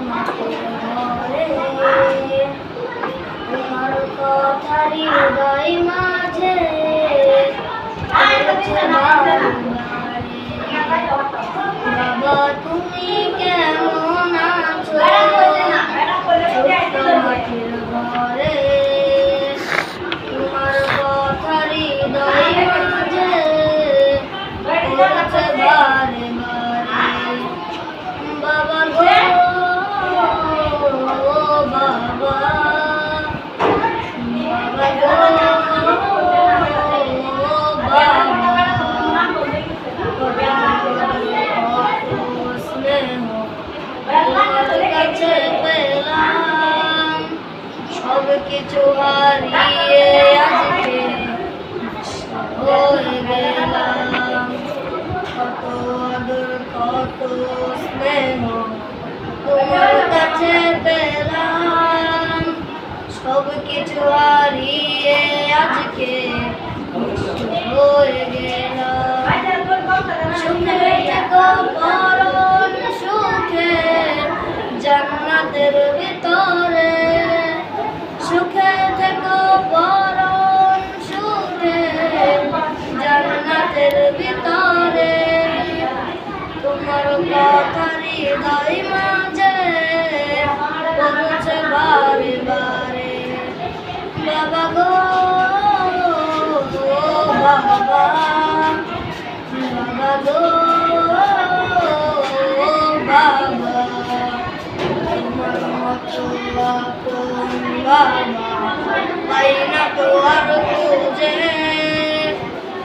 Mare, Mare, কিছু হারিয়ে আজকে হয়ে গেলাম কত আদর কত স্নেহ তোমার কাছে পেলাম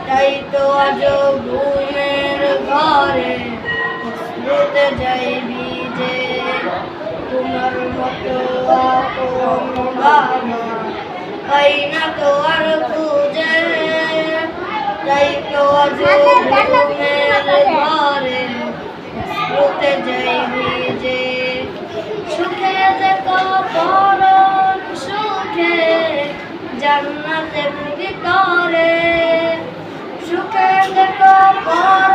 তাই তো আজ ঘুমের ঘরে শুতে যাই ভিজে তোমার মতো পাই না তো আর খুঁজে তাই তো আজ শুতে যাই ভিজে সুখে দেখো পরম সুখে জান্নাতের ভিতরে সুখে দেখো পরম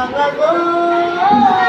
I'm a God.